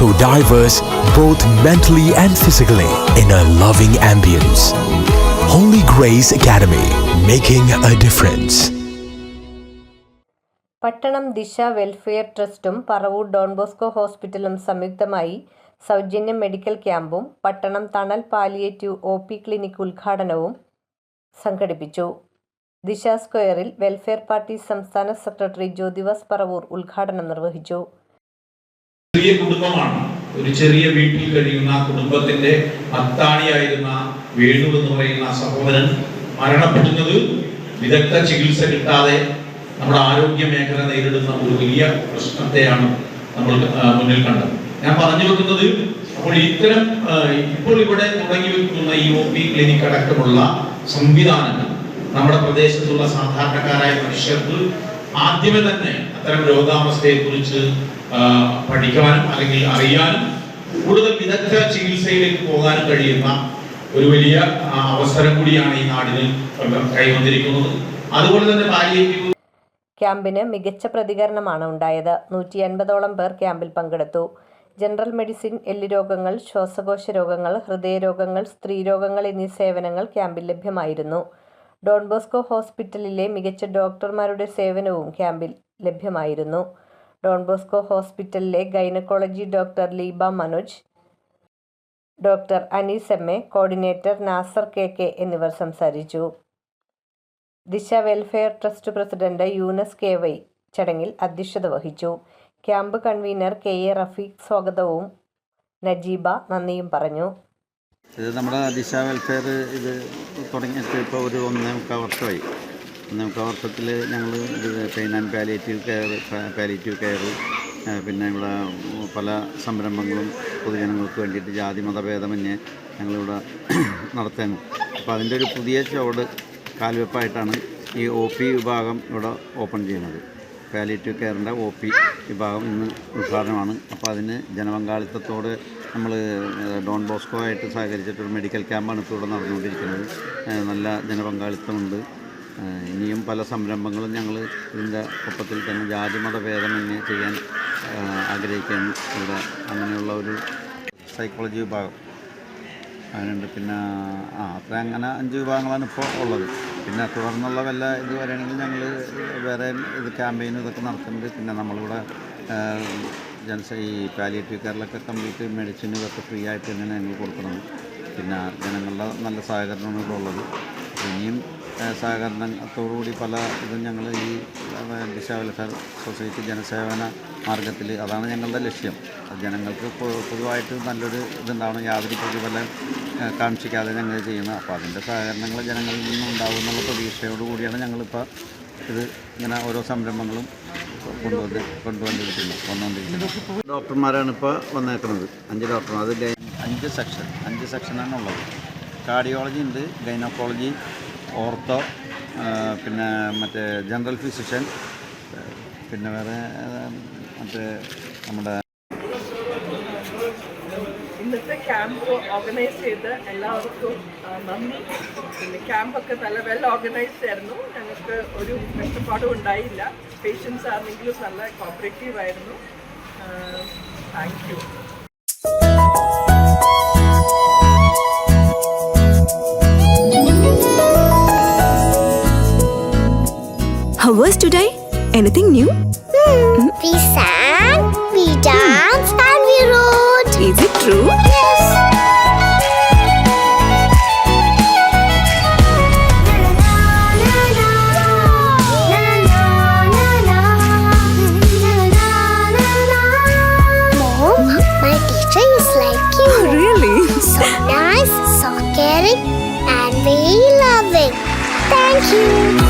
so diverse both mentally and physically in a loving ambience. Holy Grace Academy, making a difference. Pattanam Disha welfare ട്രസ്റ്റും Paravur Don Bosco ഹോസ്പിറ്റലും സംയുക്തമായി സൗജന്യ medical ക്യാമ്പും പട്ടണം തണൽ palliative O P clinic ഉദ്ഘാടനവും സംഘടിപ്പിച്ചു ദിശ സ്ക്വയറിൽ വെൽഫെയർ പാർട്ടി സംസ്ഥാന സെക്രട്ടറി ജ്യോതിവാസ് പറവൂർ ഉദ്ഘാടനം നിർവഹിച്ചു ചെറിയ കുടുംബമാണ്. ഒരു ചെറിയ വീട്ടിൽ കഴിയുന്ന കുടുംബത്തിന്റെ അത്താണിയായിരുന്ന വേണു എന്ന് പറയുന്ന സഹോദരൻ മരണപ്പെടുന്നത് വിദഗ്ധ ചികിത്സ കിട്ടാതെ നമ്മുടെ ആരോഗ്യ മേഖല നേരിടുന്ന ഒരു വലിയ പ്രശ്നത്തെയാണ് നമ്മൾ മുന്നിൽ കണ്ടത്. ഞാൻ പറഞ്ഞു വെക്കുന്നത് അപ്പോൾ ഇത്തരം ഇപ്പോൾ ഇവിടെ തുടങ്ങി വെക്കുന്ന ഈ ഒ പി ക്ലിനിക് അടക്കമുള്ള സംവിധാനങ്ങൾ നമ്മുടെ പ്രദേശത്തുള്ള സാധാരണക്കാരായ മനുഷ്യർക്ക് ആദ്യമേ തന്നെ അത്തരം രോഗാവസ്ഥയെ കുറിച്ച് പഠിക്കാനും അല്ലെങ്കിൽ അറിയാനും കൂടുതൽ വിദഗ്ധ ചികിത്സയിലേക്ക് പോകാനും കഴിയുന്ന ഒരു വലിയ അവസരം കൂടിയാണ് ഈ നാടിന് കൈവന്നിരിക്കുന്നത്. അതുപോലെ തന്നെ പാലിയേറ്റീവ് ക്യാമ്പിന് മികച്ച പ്രതികരണമാണ് ഉണ്ടായത്. നൂറ്റി അൻപതോളം പേർ ക്യാമ്പിൽ പങ്കെടുത്തു. ജനറൽ മെഡിസിൻ എല്ല് രോഗങ്ങൾ ശ്വാസകോശ രോഗങ്ങൾ ഹൃദയരോഗങ്ങൾ സ്ത്രീരോഗങ്ങൾ എന്നീ സേവനങ്ങൾ ക്യാമ്പിൽ ലഭ്യമായിരുന്നു. ഡോൺ ബോസ്കോ ഹോസ്പിറ്റലിലെ മികച്ച ഡോക്ടർമാരുടെ സേവനവും ക്യാമ്പിൽ ലഭ്യമായിരുന്നു. ഡോൺ ബോസ്കോ ഹോസ്പിറ്റലിലെ gynaecology doctor Leeba Manoj doctor Anees M A coordinator Nasar K K എന്നിവർ സംസാരിച്ചു. Disha welfare trust president Yunus K Y ചടങ്ങിൽ അധ്യക്ഷത വഹിച്ചു. Camp convener K A Rafeeq സ്വാഗതവും നജീബ നന്ദിയും പറഞ്ഞു. ഇത് നമ്മുടെ ദിശ വെൽഫെയർ ഇത് തുടങ്ങിയിട്ട് ഇപ്പോൾ ഒരു ഒന്നേ മുക്കാൽ വർഷമായി. വർഷത്തിൽ ഞങ്ങൾ ഇത് pain and care palliative care പിന്നെ ഇവിടെ പല സംരംഭങ്ങളും പൊതുജനങ്ങൾക്ക് വേണ്ടിയിട്ട് ജാതി മതഭേദമന്യേ ഞങ്ങളിവിടെ നടത്തുന്നു അപ്പോൾ അതിന്റെ ഒരു പുതിയ ചുവട് കാൽവെപ്പായിട്ടാണ് ഈ ഒ പി വിഭാഗം ഇവിടെ ഓപ്പൺ ചെയ്യുന്നത്. പാലിയേറ്റീവ് കെയറിന്റെ ഒ പി വിഭാഗം ഇന്ന് ഉദ്ഘാടനമാണ്. അപ്പോൾ അതിന് ജനപങ്കാളിത്തത്തോട് നമ്മൾ ഡോൺ ബോസ്കോ ആയിട്ട് സഹകരിച്ചിട്ടൊരു മെഡിക്കൽ ക്യാമ്പാണ് ഇപ്പോൾ ഇവിടെ നടന്നുകൊണ്ടിരിക്കുന്നത്. നല്ല ജനപങ്കാളിത്തമുണ്ട്. ഇനിയും പല സംരംഭങ്ങളും ഞങ്ങൾ ഇതിന്റെ ഒപ്പത്തിൽ തന്നെ ജാതി മത ഭേദമന്യേ ചെയ്യാൻ ആഗ്രഹിക്കാൻ ഇവിടെ അങ്ങനെയുള്ള ഒരു സൈക്കോളജി വിഭാഗം. അതിനുണ്ട്. പിന്നെ ആ അത്ര അങ്ങനെ അഞ്ച് വിഭാഗങ്ങളാണ് ഇപ്പോൾ ഉള്ളത്. പിന്നെ തുടർന്നുള്ള വല്ല ഇത് വരികയാണെങ്കിൽ ഞങ്ങൾ വേറെ ഇത് ക്യാമ്പയിനും ഇതൊക്കെ നടത്തുന്നുണ്ട്. പിന്നെ നമ്മളിവിടെ ജനസ ഈ പാലിയേറ്റീവ് കെയറിലൊക്കെ കംപ്ലീറ്റ് മെഡിസിൻ ഇതൊക്കെ ഫ്രീ ആയിട്ട് തന്നെയാണ് ഞങ്ങൾ കൊടുക്കുന്നത്. പിന്നെ ജനങ്ങളുടെ നല്ല സഹകരണമാണ് ഇവിടെ ഉള്ളത്. ഇനിയും സഹകരണത്തോടുകൂടി പല ഇതും ഞങ്ങൾ ഈ ദിശ സൊസൈറ്റി ജനസേവന മാർഗത്തിൽ അതാണ് ഞങ്ങളുടെ ലക്ഷ്യം. ജനങ്ങൾക്ക് പൊതുവായിട്ട് നല്ലൊരു ഇതുണ്ടാവണം യാതൊരു പ്രതിഫലം കാണിച്ചിക്കാതെ ഞങ്ങൾ ചെയ്യുന്നത്. അപ്പോൾ അതിന്റെ സഹകരണങ്ങൾ ജനങ്ങളിൽ നിന്നും ഉണ്ടാകുമെന്നുള്ള പ്രതീക്ഷയോട് കൂടിയാണ് ഞങ്ങളിപ്പോൾ ഇത് ഇങ്ങനെ ഓരോ സംരംഭങ്ങളും കൊണ്ടുവന്ന് കൊണ്ടുവന്നിരിക്കുന്നത് വന്നുകൊണ്ടിരിക്കുന്നത് ഡോക്ടർമാരാണ് ഇപ്പോൾ വന്നേക്കുന്നത്. അഞ്ച് ഡോക്ടർമാർ അത് അഞ്ച് സെക്ഷൻ അഞ്ച് സെക്ഷനാണ് ഉള്ളത് കാർഡിയോളജി ഉണ്ട് ഗൈനക്കോളജി ഓർത്തോ പിന്നെ മറ്റേ ജനറൽ ഫിസിഷ്യൻ പിന്നെ വേറെ മറ്റേ നമ്മുടെ ഇന്നത്തെ ക്യാമ്പ് ഓർഗനൈസ് ചെയ്ത് എല്ലാവർക്കും നന്ദി. പിന്നെ ക്യാമ്പൊക്കെ നല്ല വെൽ ഓർഗനൈസ്ഡ് ആയിരുന്നു. ഞങ്ങൾക്ക് ഒരു കഷ്ടപ്പാടും ഉണ്ടായില്ല. പേഷ്യൻസ് ആണെങ്കിലും നല്ല കോപ്പറേറ്റീവ് ആയിരുന്നു. Thank you was today? Anything new? We sang, we danced, and we wrote. Is it true? Yes. Mom, my teacher is like you. Oh, really? So nice, so caring, and very loving. Thank you.